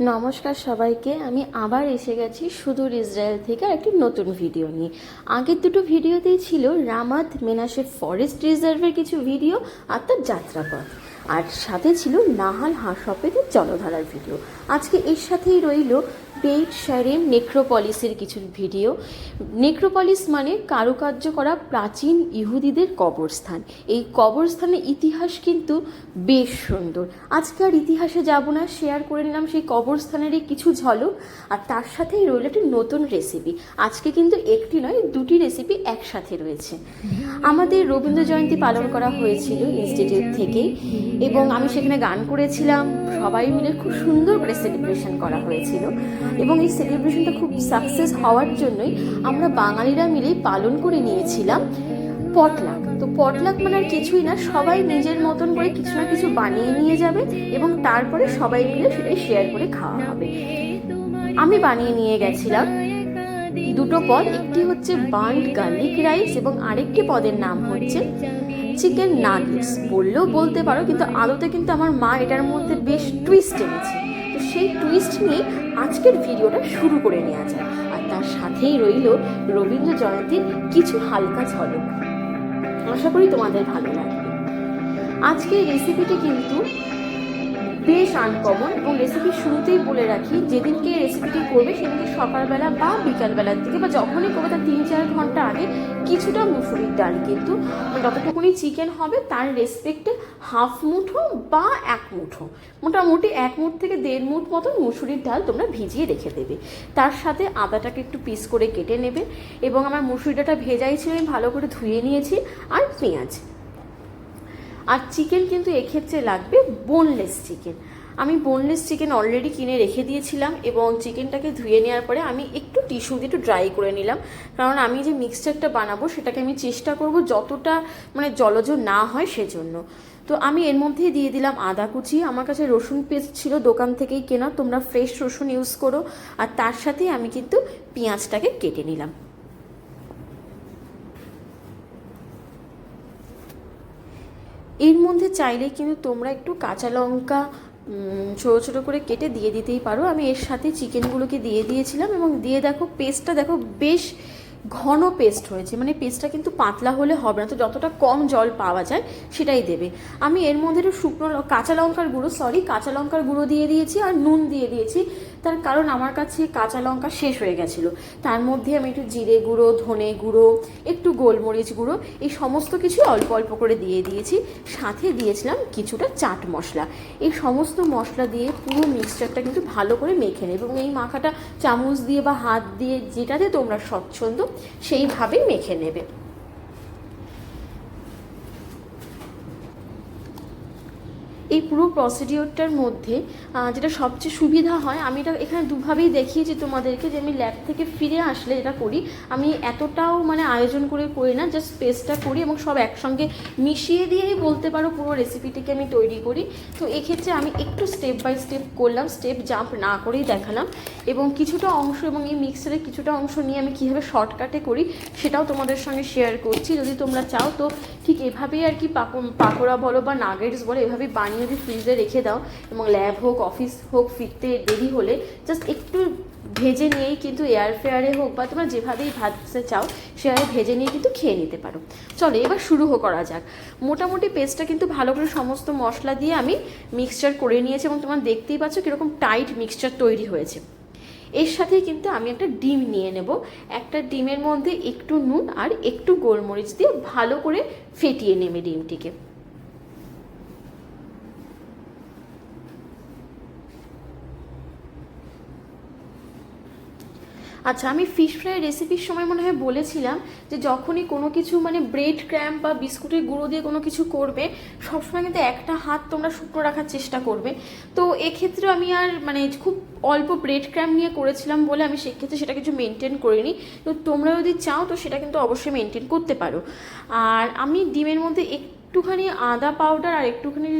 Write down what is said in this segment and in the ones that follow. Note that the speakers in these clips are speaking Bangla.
নমস্কার সবাইকে, আমি আবার এসে গেছি সুদূর ইসরায়েল থেকে একটি নতুন ভিডিও নিয়ে। আগের দুটো ভিডিওতেই ছিল রামাত মেনাসে ফরেস্ট রিজার্ভের কিছু ভিডিও আর তার যাত্রাপথ। আর সাথে ছিল নাহাল হাঁসপেদের জলধারার ভিডিও। আজকে এর সাথেই রইল বেইট শারেম নেক্রোপলিসের কিছু ভিডিও। নেক্রোপলিস মানে কারুকার্য করা প্রাচীন ইহুদিদের কবরস্থান। এই কবরস্থানের ইতিহাস কিন্তু বেশ সুন্দর। আজকে আর ইতিহাসে যাব না শেয়ার করে নিলাম সেই কবরস্থানেরই কিছু ঝলক, আর তার সাথেই রইল একটি নতুন রেসিপি আজকে কিন্তু একটি নয়, দুটি রেসিপি একসাথে রয়েছে। আমাদের রবীন্দ্র জয়ন্তী পালন করা হয়েছিল ইনস্টিটিউট থেকে এবং আমি সেখানে গান করেছিলাম। সবাই মিলে খুব সুন্দর করে সেলিব্রেশন করা হয়েছিল। এবং এই সেলিব্রেশনটা খুব সাকসেস হওয়ার জন্যই আমরা বাঙালিরা মিলেই পালন করে নিয়েছিলাম পটলাক তো পটলাক মানে আর কিছুই না, সবাই নিজের মতন করে কিছু না কিছু বানিয়ে নিয়ে যাবে এবং তারপরে সবাই মিলে সেটাই শেয়ার করে খাওয়া হবে। আমি বানিয়ে নিয়ে গেছিলাম দুটো পদ, একটি হচ্ছে বার্ন্ড গার্লিক রাইস এবং আরেকটি পদের নাম হচ্ছে চিকেন নাগেটস বললেও বলতে পারো, কিন্তু আলোতে কিন্তু আমার মা এটার মধ্যে বেশ টুইস্ট এনেছে। সেই টুইস্ট নিয়ে আজকের ভিডিওটা শুরু করে নেওয়া যায় আর তার সাথেই রইল রবীন্দ্র জয়ন্তীর কিছু হালকা ঝলক। আশা করি তোমাদের ভালো লাগবে। আজকের রেসিপিটি কিন্তু বেশ আনকমন এবং রেসিপি শুরুতেই বলে রাখি, যেদিনকে রেসিপিটি করবে সেদিনকে সকালবেলা বা বিকালবেলার দিকে বা যখনই করবে তার তিন চার ঘণ্টা আগে কিছুটা মুসুরির ডাল কিন্তু মানে যতটুকুনি চিকেন হবে তার রেসপেক্টে হাফ মুঠো বা এক মুঠো। মোটামুটি এক মুঠ থেকে দেড় মুঠ মতন মুসুরির ডাল তোমরা ভিজিয়ে রেখে দেবে। তার সাথে আদাটাকে একটু পিস করে কেটে নেবে এবং আমার মুসুরি ডালটা ভেজাই ছিল, আমি ভালো করে ধুয়ে নিয়েছি। আর পেঁয়াজ আর চিকেন কিন্তু এক্ষেত্রে লাগবে বোনলেস চিকেন আমি বোনলেস চিকেন অলরেডি কিনে রেখে দিয়েছিলাম এবং চিকেনটাকে ধুয়ে নেওয়ার পরে আমি একটু টিস্যু দিয়ে একটু ড্রাই করে নিলাম। কারণ আমি যে মিক্সচারটা বানাবো সেটাকে আমি চেষ্টা করব যতটা মানে জলজ না হয় সেজন্য। তো আমি এর মধ্যেই দিয়ে দিলাম আদা কুচি। আমার কাছে রসুন পেস্ট ছিল দোকান থেকেই কেনা। তোমরা ফ্রেশ রসুন ইউজ করো। আর তার সাথে আমি কিন্তু পেঁয়াজটাকে কেটে নিলাম। এর মধ্যে চাইলে কিন্তু তোমরা একটু কাঁচা লঙ্কা ছোটো ছোটো করে কেটে দিয়ে দিতেই পারো। আমি এর সাথে চিকেনগুলোকে দিয়ে দিয়েছিলাম এবং দিয়ে দেখো পেস্টটা দেখো বেশ ঘন পেস্ট হয়েছে। মানে পেস্টটা কিন্তু পাতলা হলে হবে না, তো যতটা কম জল পাওয়া যায় সেটাই দেবে। আমি এর মধ্যে একটু শুকনো কাঁচা লঙ্কার গুঁড়ো সরি কাঁচা লঙ্কার গুঁড়ো দিয়ে দিয়েছি আর নুন দিয়ে দিয়েছি। তার কারণ আমার কাছে কাঁচা লঙ্কা শেষ হয়ে গেছিল। তার মধ্যে আমি একটু জিরে গুঁড়ো, ধনে গুঁড়ো, একটু গোলমরিচ গুঁড়ো, এই সমস্ত কিছু অল্প অল্প করে দিয়ে দিয়েছি। সাথে দিয়েছিলাম কিছুটা চাট মশলা। এই সমস্ত মশলা দিয়ে পুরো মিক্সচারটা কিন্তু ভালো করে মেখে নেবে এবং এই মাখাটা চামচ দিয়ে বা হাত দিয়ে যেটাতে তোমরা স্বচ্ছন্দ সেইভাবেই মেখে নেবে। এই পুরো প্রসিডিওরটার মধ্যে যেটা সবচেয়ে সুবিধা হয়, আমি এটা এখানে দুভাবেই দেখিয়েছি তোমাদেরকে যে আমি ল্যাব থেকে ফিরে আসলে যেটা করি, আমি এতটাও মানে আয়োজন করে করি না জাস্ট পেস্টটা করি এবং সব একসঙ্গে মিশিয়ে দিয়েই বলতে পারো পুরো রেসিপিটিকে আমি তৈরি করি। তো এক্ষেত্রে আমি একটু স্টেপ বাই স্টেপ করলাম স্টেপ জাম্প না করেই দেখালাম এবং কিছুটা অংশ এবং এই মিক্সারের কিছুটা অংশ নিয়ে আমি কীভাবে শর্টকাটে করি সেটাও তোমাদের সঙ্গে শেয়ার করছি। যদি তোমরা চাও তো ঠিক এভাবেই আর কি পাকো- পাকোড়া বলো বা নাগেটস বলো, এভাবেই বানিয়ে যদি ফ্রিজে রেখে দাও এবং ল্যাব হোক অফিস হোক, ফিরতে দেরি হলে জাস্ট একটু ভেজে নিয়েই কিন্তু এয়ার ফেয়ারে হোক বা তোমরা যেভাবেই ভাজতে চাও, সেভাবে ভেজে নিয়ে কিন্তু খেয়ে নিতে পারো। চলো এবার শুরু করা যাক। মোটামুটি পেস্টটা কিন্তু ভালো করে সমস্ত মশলা দিয়ে আমি মিক্সচার করে নিয়েছি এবং তোমরা দেখতেই পাচ্ছ কীরকম টাইট মিক্সচার তৈরি হয়েছে। এর সাথেই কিন্তু আমি একটা ডিম নিয়ে নেব। একটা ডিমের মধ্যে একটু নুন আর একটু গোলমরিচ দিয়ে ভালো করে ফেটিয়ে নেবে ডিমটিকে। আচ্ছা আমি ফিশ ফ্রাই রেসিপির সময় মনে হয় বলেছিলাম যে যখনই কোনো কিছু মানে ব্রেড ক্র্যাম্প বা বিস্কুটের গুঁড়ো দিয়ে কোনো কিছু করবে, সবসময় কিন্তু একটা হাত তোমরা শুকনো রাখার চেষ্টা করবে। তো এক্ষেত্রে আমি আর মানে খুব অল্প ব্রেড ক্র্যাম্প নিয়ে করেছিলাম বলে আমি সেক্ষেত্রে সেটা কিছু মেনটেন করিনি। তো তোমরা যদি চাও তো সেটা কিন্তু অবশ্যই মেনটেন করতে পারো। আর আমি ডিমের মধ্যে একটুখানি আদা পাউডার আর একটুখানি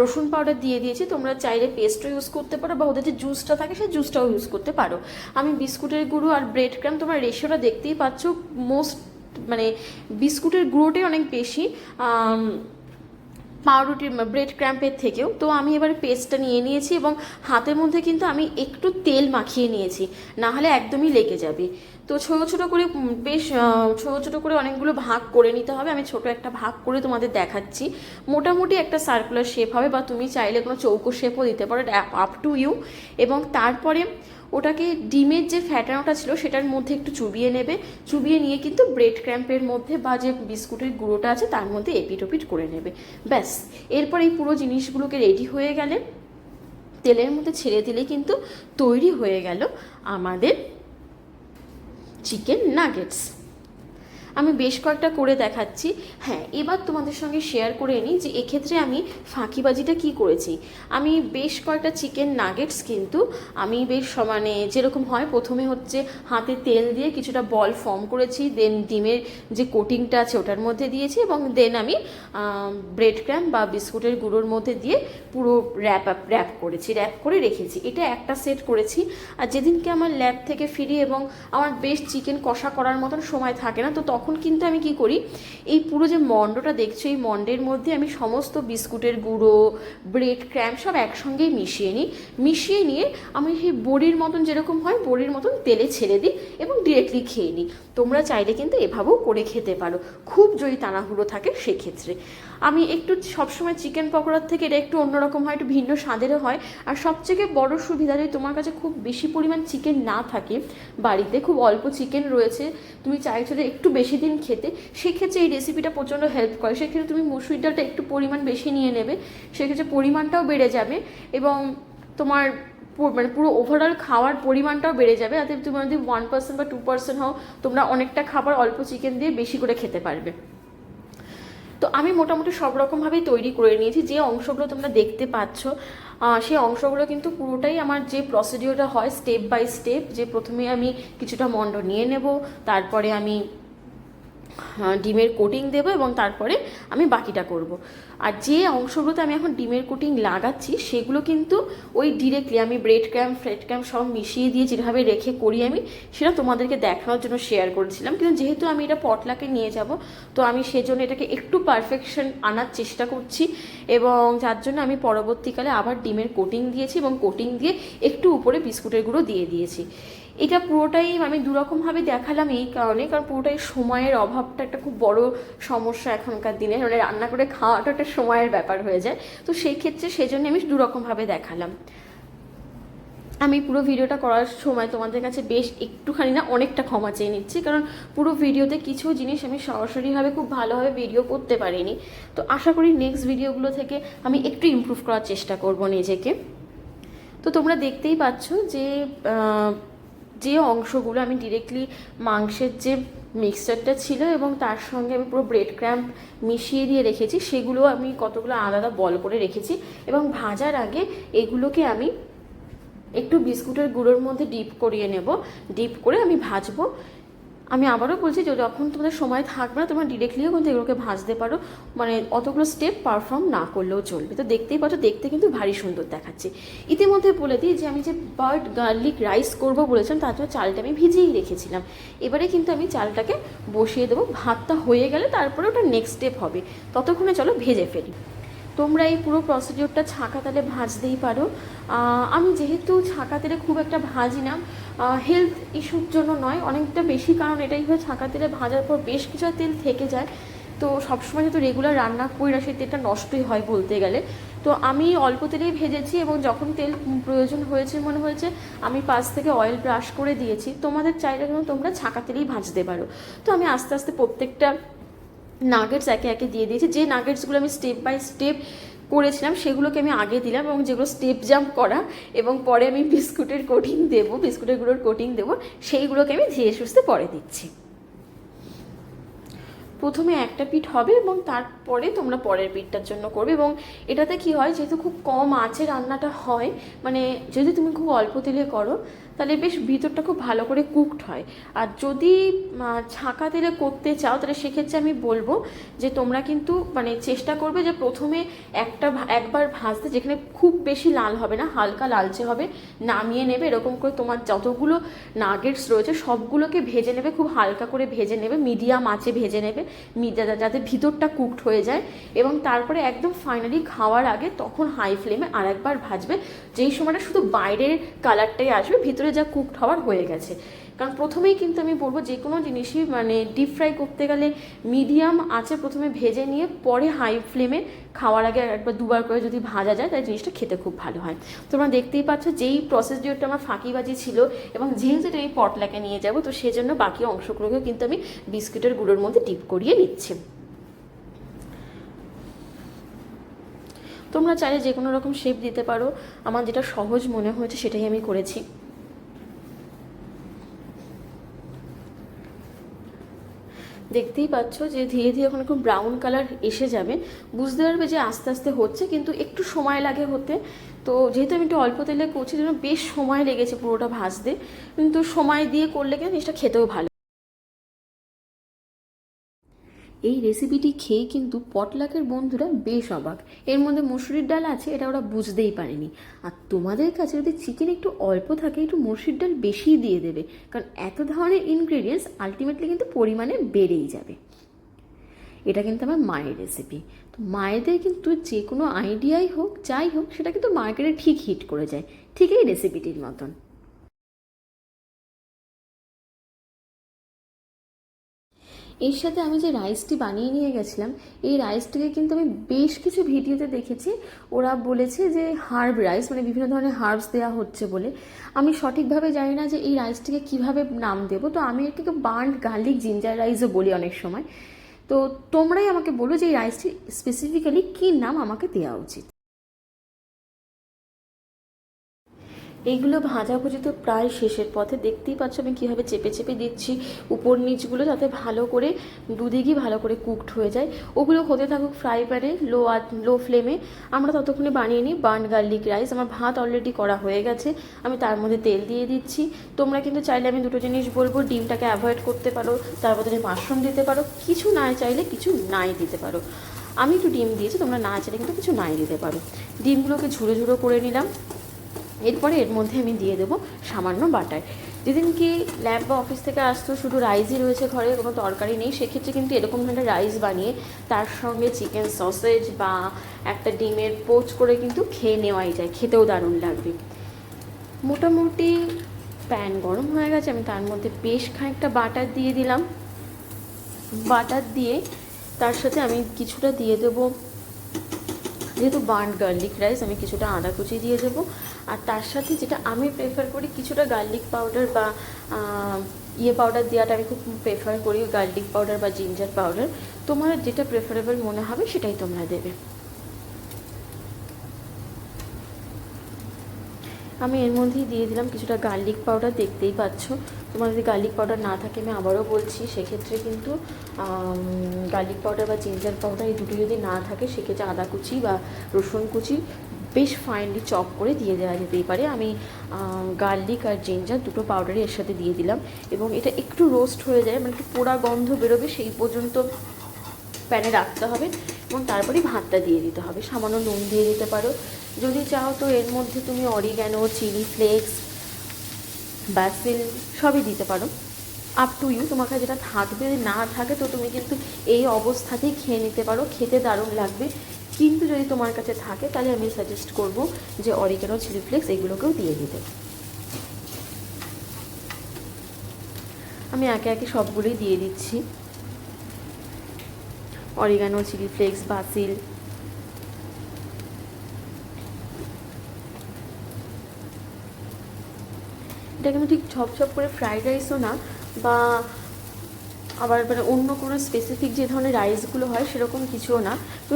রসুন পাউডার দিয়ে দিয়েছি। তোমরা চাইলে পেস্টও ইউজ করতে পারো বা ওদের যে জুসটা থাকে সেই জুসটাও ইউজ করতে পারো। আমি বিস্কুটের গুঁড়ো আর ব্রেড ক্রাম তোমরা রেশিওটা দেখতেই পাচ্ছ মোস্ট মানে বিস্কুটের গুঁড়োটাই অনেক বেশি আম, পাউরুটি ব্রেড ক্র্যাম্পের থেকেও। তো আমি এবার পেস্টটা নিয়ে নিয়েছি এবং হাতের মধ্যে কিন্তু আমি একটু তেল মাখিয়ে নিয়েছি না হলে একদমই লেগে যাবে। তো ছোটো ছোটো করে বেশ ছোটো ছোটো করে অনেকগুলো ভাগ করে নিতে হবে। আমি ছোট একটা ভাগ করে তোমাদের দেখাচ্ছি। মোটামুটি একটা সার্কুলার শেপ হবে বা তুমি চাইলে কোনো চৌকো শেপও দিতে পারো আপ টু ইউ এবং তারপরে ওটাকে ডিমের যে ফ্যাটানোটা ছিল, সেটার মধ্যে একটু চুবিয়ে নেবে। চুবিয়ে নিয়ে কিন্তু ব্রেড ক্র্যাম্পের মধ্যে বা যে বিস্কুটের গুঁড়োটা আছে, তার মধ্যে এপিট ওপিট করে নেবে। ব্যাস, এরপর এই পুরো জিনিসগুলোকে রেডি হয়ে গেলে, তেলের মধ্যে ছেড়ে দিলে কিন্তু তৈরি হয়ে গেল আমাদের চিকেন নাগেটস আমি বেশ কয়েকটা করে দেখাচ্ছি। হ্যাঁ এবার তোমাদের সঙ্গে শেয়ার করে নিই যে এক্ষেত্রে আমি ফাঁকিবাজিটা কি করেছি। আমি বেশ কয়েকটা চিকেন নাগেটস কিন্তু আমি বেশ সমানে যেরকম হয়, প্রথমে হচ্ছে হাতে তেল দিয়ে কিছুটা বল ফর্ম করেছি দেন ডিমের যে কোটিংটা আছে ওটার মধ্যে দিয়েছি এবং দেন আমি ব্রেড ক্র্যাম বা বিস্কুটের গুঁড়োর মধ্যে দিয়ে পুরো র্যাপ আপ র্যাপ করেছি র্যাপ করে রেখেছি। এটা একটা সেট করেছি। আর যেদিনকে আমার ল্যাব থেকে ফিরি এবং আমার বেশ চিকেন কষা করার মতন সময় থাকে না, তো তখন কিন্তু আমি কি করি, এই পুরো যে মন্ডটা দেখছ, এই মন্ডের মধ্যে আমি সমস্ত বিস্কুটের গুঁড়ো, ব্রেড, ক্র্যাম সব একসঙ্গেই মিশিয়ে নিই। মিশিয়ে নিয়ে আমি সেই বড়ির মতন যেরকম হয়, বড়ির মতন তেলে ছেড়ে দিই এবং ডিরেক্টলি খেয়ে নিই। তোমরা চাইলে কিন্তু এভাবেও করে খেতে পারো। খুব যদি তাড়াহুড়ো থাকে সেক্ষেত্রে। আমি একটু সবসময় চিকেন পকোড়ার থেকে এটা একটু অন্যরকম হয়, একটু ভিন্ন স্বাদেরও হয়। আর সবথেকে বড় সুবিধা যদি তোমার কাছে খুব বেশি পরিমাণ চিকেন না থাকে, বাড়িতে খুব অল্প চিকেন রয়েছে, তুমি চাইছো যে একটু বেশি দিন খেতে, সেক্ষেত্রে এই রেসিপিটা প্রচণ্ড হেল্প করে। সেক্ষেত্রে তুমি মুসুর ডালটা একটু পরিমাণ বেশি নিয়ে নেবে, সেক্ষেত্রে পরিমাণটাও বেড়ে যাবে এবং তোমার মানে পুরো ওভারঅল খাওয়ার পরিমাণটাও বেড়ে যাবে। যাতে তুমি যদি ওয়ান পার্সেন্ট বা টু পার্সেন্ট হও, তোমরা অনেকটা খাবার অল্প চিকেন দিয়ে বেশি করে খেতে পারবে। তো আমি মোটামুটি সব রকমভাবেই তৈরি করে নিয়েছি। যে অংশগুলো তোমরা দেখতে পাচ্ছ সেই অংশগুলো কিন্তু পুরোটাই আমার যে প্রসিডিওরটা হয় স্টেপ বাই স্টেপ যে প্রথমে আমি কিছুটা মণ্ড নিয়ে নেব, তারপরে আমি ডিমের কোটিং দেবো এবং তারপরে আমি বাকিটা করব। আর যে অংশগুলোতে আমি এখন ডিমের কোটিং লাগাচ্ছি, সেগুলো কিন্তু ওই ডিরেক্টলি আমি ব্রেড ক্র্যাম ফ্রেড ক্র্যাম সব মিশিয়ে দিয়ে যেভাবে রেখে করি আমি, সেটা তোমাদেরকে দেখানোর জন্য শেয়ার করেছিলাম কিন্তু যেহেতু আমি এটা পটলাকে নিয়ে যাব, তো আমি সেজন্য এটাকে একটু পারফেকশন আনার চেষ্টা করছি এবং যার জন্য আমি পরবর্তীকালে আবার ডিমের কোটিং দিয়েছি এবং কোটিং দিয়ে একটু উপরে বিস্কুটের গুঁড়ো দিয়ে দিয়েছি এটা পুরোটাই আমি দুরকমভাবে দেখালাম এই কারণে, কারণ পুরোটাই সময়ের অভাবটা একটা খুব বড় সমস্যা এখনকার দিনে। মানে রান্না করে খাওয়াটা একটা সময়ের ব্যাপার হয়ে যায়। তো সেই ক্ষেত্রে সেই জন্য আমি দুরকমভাবে দেখালাম। আমি পুরো ভিডিওটা করার সময় তোমাদের কাছে বেশ একটুখানি না অনেকটা ক্ষমা চেয়ে নিচ্ছি, কারণ পুরো ভিডিওতে কিছু জিনিস আমি সরাসরিভাবে খুব ভালোভাবে ভিডিও করতে পারিনি। তো আশা করি নেক্সট ভিডিওগুলো থেকে আমি একটু ইমপ্রুভ করার চেষ্টা করব নিজেকে। তো তোমরা দেখতেই পাচ্ছ যে যে অংশগুলো আমি ডিরেক্টলি মাংসের যে মিক্সচারটা ছিল এবং তার সঙ্গে আমি পুরো ব্রেড ক্র্যাম্প মিশিয়ে দিয়ে রেখেছি, সেগুলো আমি কতগুলো আলাদা বল করে রেখেছি এবং ভাজার আগে এগুলোকে আমি একটু বিস্কুটের গুঁড়োর মধ্যে ডিপ করিয়ে নেব। ডিপ করে আমি ভাজবো। আমি আবারও বলছি যে যখন তোমাদের সময় থাকবে না, তোমরা ডিরেক্টলিও কিন্তু এগুলোকে ভাজতে পারো। মানে অতগুলো স্টেপ পারফর্ম না করলেও চলবে। তো দেখতেই পাচ্ছ, দেখতে কিন্তু ভারী সুন্দর দেখাচ্ছে। ইতিমধ্যে বলে দিই যে আমি যে বার্ড গার্লিক রাইস করব বলেছিলাম, তার জন্য চালটা আমি ভিজিয়েই রেখেছিলাম। এবারে কিন্তু আমি চালটাকে বসিয়ে দেবো। ভাতটা হয়ে গেলে তারপরে ওটা নেক্সট স্টেপ হবে। ততক্ষণে চলো ভেজে ফেলি। তোমরা এই পুরো প্রসিডিওরটা ছাঁকা তালে ভাজতেই পারো। আমি যেহেতু ছাঁকা তেলে খুব একটা ভাজি না হেলথ ইস্যুর জন্য নয়, অনেকটা বেশি কারণ এটাই হয় ছাঁকা তেলে ভাজার পর বেশ কিছু তেল থেকে যায়। তো সবসময় যেহেতু রেগুলার রান্না করি না, সেই তেলটা নষ্টই হয় বলতে গেলে। তো আমি অল্প তেলেই ভেজেছি এবং যখন তেল প্রয়োজন হয়েছে মনে হয়েছে, আমি পাশ থেকে অয়েল ব্রাশ করে দিয়েছি। তোমাদের চাইলে কিন্তু তোমরা ছাঁকা তেলেই ভাজতে পারো। তো আমি আস্তে আস্তে প্রত্যেকটা নাগেটস একে একে দিয়ে দিয়েছি। যে নাগেটসগুলো আমি স্টেপ বাই স্টেপ করেছিলাম, সেগুলোকে আমি আগে দিলাম এবং যেগুলো স্টেপ জাম্প করা এবং পরে আমি বিস্কুটের কোটিং দেবো, বিস্কুটের গুঁড়োর কোটিং দেবো, সেইগুলোকে আমি ধীরে সুস্থে পরে দিচ্ছি। প্রথমে একটা পিঠ হবে এবং তারপরে তোমরা পরের পিঠটার জন্য করবে এবং এটাতে কি হয়, যেহেতু খুব কম আঁচে রান্নাটা হয় মানে যদি তুমি খুব অল্প তেলে করো তাহলে বেশ ভিতরটা খুব ভালো করে কুকড হয়। আর যদি ছাঁকা তেলে করতে চাও, তাহলে সেক্ষেত্রে আমি বলব যে তোমরা কিন্তু মানে চেষ্টা করবে যে প্রথমে একটা একবার ভাজতে, যেখানে খুব বেশি লাল হবে না, হালকা লালচে হবে, নামিয়ে নেবে। এরকম করে তোমার যতগুলো নাগেটস রয়েছে, সবগুলোকে ভেজে নেবে, খুব হালকা করে ভেজে নেবে মিডিয়াম আঁচে ভেজে নেবে, মি- যা- যাতে ভিতরটা কুকড হয়ে যায়। এবং তারপরে একদম ফাইনালি খাওয়ার আগে তখন হাই ফ্লেমে আরেকবার ভাজবে। যেই সময়টা শুধু বাইরের কালারটাই আসবে, ভিতরে যা কুকড হওয়ার হয়ে গেছে। কারণ প্রথমেই কিন্তু আমি বলব যে কোনো জিনিসই মানে ডিপ ফ্রাই করতে গেলে মিডিয়াম আছে প্রথমে ভেজে নিয়ে পরে হাই ফ্লেমে খাওয়ার আগে একবার দুবার করে যদি ভাজা যায় তাই জিনিসটা খেতে খুব ভালো হয়। তোমরা দেখতেই পাচ্ছ যেই প্রসেসডিওরটা আমার ফাঁকিবাজি ছিল এবং যেহেতু এটা আমি পটলাকে নিয়ে যাব, তো সেজন্য বাকি অংশগুলোকেও কিন্তু আমি বিস্কুটের গুঁড়োর মধ্যে ডিপ করিয়ে নিচ্ছি। তোমরা চাইলে যে কোনো রকম শেপ দিতে পারো। আমার যেটা সহজ মনে হয়েছে সেটাই আমি করেছি। দেখতেই পাচ্ছ যে ধীরে ধীরে ওখানে খুব ব্রাউন কালার এসে যাবে। বুঝতে পারবে যে আস্তে আস্তে হচ্ছে, কিন্তু একটু সময় লাগে হতে। তো যেহেতু আমি একটু অল্প তেলে করছি জন্য বেশ সময় লেগেছে পুরোটা ভাজতে। কিন্তু সময় দিয়ে করলে কিন্তু জিনিসটা খেতেও ভালো। এই রেসিপিটি খেয়ে কিন্তু পটলাকের বন্ধুরা বেশ অবাক। এর মধ্যে মুসুরির ডাল আছে, এটা ওরা বুঝতেই পারেনি। আর তোমাদের কাছে যদি চিকেন একটু অল্প থাকে, একটু মসুরির ডাল বেশিই দিয়ে দেবে। কারণ এত ধরনের ইনগ্রেডিয়েন্টস আলটিমেটলি কিন্তু পরিমাণে বেড়েই যাবে। এটা কিন্তু আমার মায়ের রেসিপি তো মায়েদের কিন্তু যে কোনো আইডিয়াই হোক, যাই হোক, সেটা কিন্তু মার্কেটে ঠিক হিট করে যায়। ঠিক এই রেসিপিটির মতন। এর সাথে আমি যে রাইসটি বানিয়ে নিয়ে গেছিলাম, এই রাইসটিকে কিন্তু আমি বেশ কিছু ভিডিওতে দেখেছি। ওরা বলেছে যে হার্ব রাইস মানে বিভিন্ন ধরনের হার্বস দেওয়া হচ্ছে বলে। আমি সঠিকভাবে জানি না যে এই রাইসটিকে কীভাবে নাম দেবো। তো আমি এটাকে বার্ন্ড গার্লিক জিঞ্জার রাইসও বলি অনেক সময়। তো তোমরাই আমাকে বলো যে এই রাইসটি স্পেসিফিক্যালি কী নাম আমাকে দেওয়া উচিত। এইগুলো ভাজাভুজি তো প্রায় শেষের পথে। দেখতেই পাচ্ছ আমি কীভাবে চেপে চেপে দিচ্ছি উপর নিচগুলো যাতে ভালো করে, দুদিকই ভালো করে কুকড হয়ে যায়। ওগুলো হতে থাকুক ফ্রাই প্যানে লো আর লো ফ্লেমে আমরা ততক্ষণে বানিয়ে নিই বার্ন গার্লিক রাইস আমার ভাত অলরেডি করা হয়ে গেছে। আমি তার মধ্যে তেল দিয়ে দিচ্ছি। তোমরা কিন্তু চাইলে আমি দুটো জিনিস বলব, ডিমটাকে অ্যাভয়েড করতে পারো, তার বদলে মাশরুম দিতে পারো। কিছু না চাইলে কিছু নাই দিতে পারো। আমি একটু ডিম দিয়েছি, তোমরা না চাইলে কিন্তু কিছু নাই দিতে পারো। ডিমগুলোকে ঝুড়ো ঝুড়ো করে নিলাম। এরপরে এর মধ্যে আমি দিয়ে দেবো সামান্য বাটার। যেদিন কি ল্যাব বা অফিস থেকে আসতো, শুধু রাইসই রয়েছে ঘরে, কোনো তরকারি নেই, সেক্ষেত্রে কিন্তু এরকম ধরনের রাইস বানিয়ে তার সঙ্গে চিকেন সসেজ বা একটা ডিমের পোচ করে কিন্তু খেয়ে নেওয়াই যায়, খেতেও দারুণ লাগবে। মোটামুটি প্যান গরম হয়ে গেছে, আমি তার মধ্যে বেশ খানিকটা বাটার দিয়ে দিলাম। বাটার দিয়ে তার সাথে আমি কিছুটা দিয়ে দেবো যেহেতু বার্ন গার্লিক রাইস, আমি কিছুটা আদা কুচি দিয়ে দেবো। আর তার সাথে যেটা আমি প্রেফার করি, কিছুটা গার্লিক পাউডার বা ইয়ে পাউডার দেওয়াটা আমি খুব প্রেফার করি গার্লিক পাউডার বা জিঞ্জার পাউডার। তোমার যেটা প্রেফারেবল মনে হবে সেটাই তোমরা দেবে। আমি এর মধ্যেই দিয়ে দিলাম কিছুটা গার্লিক পাউডার দেখতেই পাচ্ছ। তোমার যদি গার্লিক পাউডার না থাকে, আমি আবারও বলছি, সেক্ষেত্রে কিন্তু গার্লিক পাউডার বা জিঞ্জার পাউডার এই দুটো যদি না থাকে, সেক্ষেত্রে আদা কুচি বা রসুন কুচি বেশ ফাইনলি চপ করে দিয়ে দেওয়া যেতেই পারে। আমি গার্লিক আর জিঞ্জার দুটো পাউডারই এর সাথে দিয়ে দিলাম এবং এটা একটু রোস্ট হয়ে যায় মানে একটু পোড়া গন্ধ বেরোবে, সেই পর্যন্ত প্যানে রাখতে হবে। এবং তারপরেই ভাতটা দিয়ে দিতে হবে। সামান্য নুন দিয়ে দিতে পারো। যদি চাও তো এর মধ্যে তুমি অরিগ্যানো চিলি ফ্লেক্স ব্যাসিল সবই দিতে পারো। আপ টু ইউ তোমার কাছে যেটা থাকবে, না থাকে তো তুমি কিন্তু এই অবস্থাতেই খেয়ে নিতে পারো। খেতে দারুণ লাগবে। কিন্তু যদি তোমার কাছে থাকে, তাহলে আমি সাজেস্ট করব যে অরিগ্যানো চিলি ফ্লেক্স এগুলোকেও দিয়ে দিতে। আমি একে একে সবগুলোই দিয়ে দিচ্ছি। Oregano, chili flakes, basil. এটা কিন্তু ঠিক ঝপঝপ করে ফ্রাইড রাইসও না, বা আবার মানে অন্য কোনো স্পেসিফিক যে ধরনের রাইসগুলো হয় সেরকম কিছুও না। তো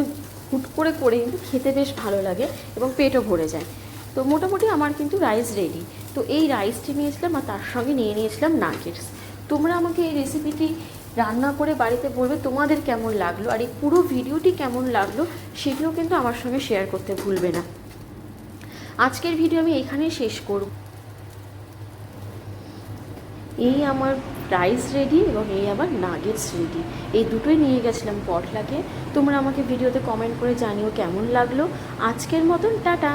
হুট করে করে কিন্তু খেতে বেশ ভালো লাগে এবং পেটও ভরে যায়। তো মোটামুটি আমার কিন্তু রাইস রেডি তো এই রাইসটি নিয়েছিলাম আর তার সঙ্গে নিয়ে নিয়েছিলাম নাগেটস তোমরা আমাকে এই রেসিপিটি রান্না করে বাড়িতে বলবে তোমাদের কেমন লাগল আর এই পুরো ভিডিওটি কেমন লাগল সেটিও কিন্তু আমার সঙ্গে শেয়ার করতে ভুলবে না। আজকের ভিডিও আমি এখানেই শেষ করব। এই আমার রাইস রেডি এবং এই আমার নাগেটস রেডি এই দুটোই নিয়ে গেছিলাম পটলাকে তোমরা আমাকে ভিডিওতে কমেন্ট করে জানিও কেমন লাগল। আজকের মতন, টাটা!